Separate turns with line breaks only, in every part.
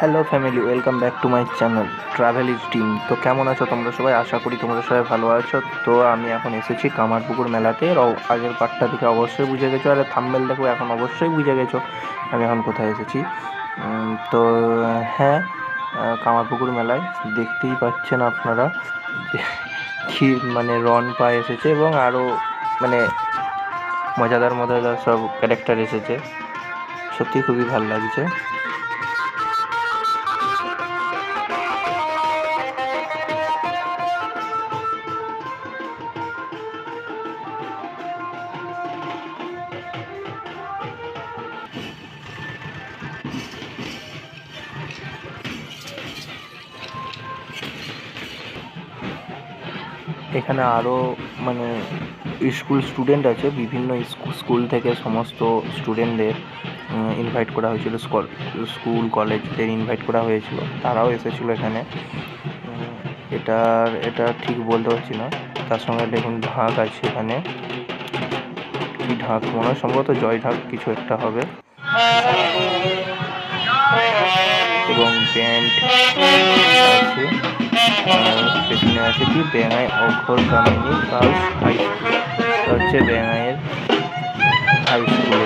Hello family, welcome back to my channel travel is team. তো কেমন আছো তোমরা সবাই? আশা করি তোমরা সবাই ভালো আছো। তো আমি এখন এসেছি কামারপুকুর মেলাতে। আগের পার্টটা দেখে অবশ্যই বুঝে গেছো, আর থাম্বেল দেখো, এখন অবশ্যই বুঝে গেছো আমি এখন কোথায় এসেছি। তো হ্যাঁ কামারপুকুর মেলায় দেখতেই পাচ্ছেন আপনারা কি মানে রন পা এসেছে এবং আরও মানে মজাদার মজাদার সব ক্যারেক্টার এসেছে। সত্যি খুবই ভালো লাগছে। এখানে আরও মানে স্কুল স্টুডেন্ট আছে, বিভিন্ন স্কুল থেকে সমস্ত স্টুডেন্টদের ইনভাইট করা হয়েছিল, স্কল- কলেজদের ইনভাইট করা হয়েছিল, তারাও এসেছিল এখানে। এটার, এটা ঠিক বলতে পারছি না, তার সঙ্গে দেখুন ঢাক আছে এখানে। কি ঢাক? মনে হয় সম্ভবত জয় ঢাক কিছু একটা হবে। এবং ব্যান্ড আছে। পেছনে আছে কি? বেঙ্গাই অক্ষর কামিনী গার্লস হাই হচ্ছে বেঙ্গাইয়ের হাই স্কুল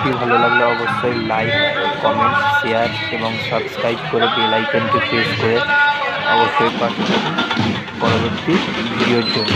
ভিডিওটি ভালো লাগলে অবশ্যই লাইক কমেন্ট শেয়ার এবং সাবস্ক্রাইব করে বেল আইকনটি প্রেস করে অবশ্যই পাশে পরবর্তী ভিডিওর জন্য।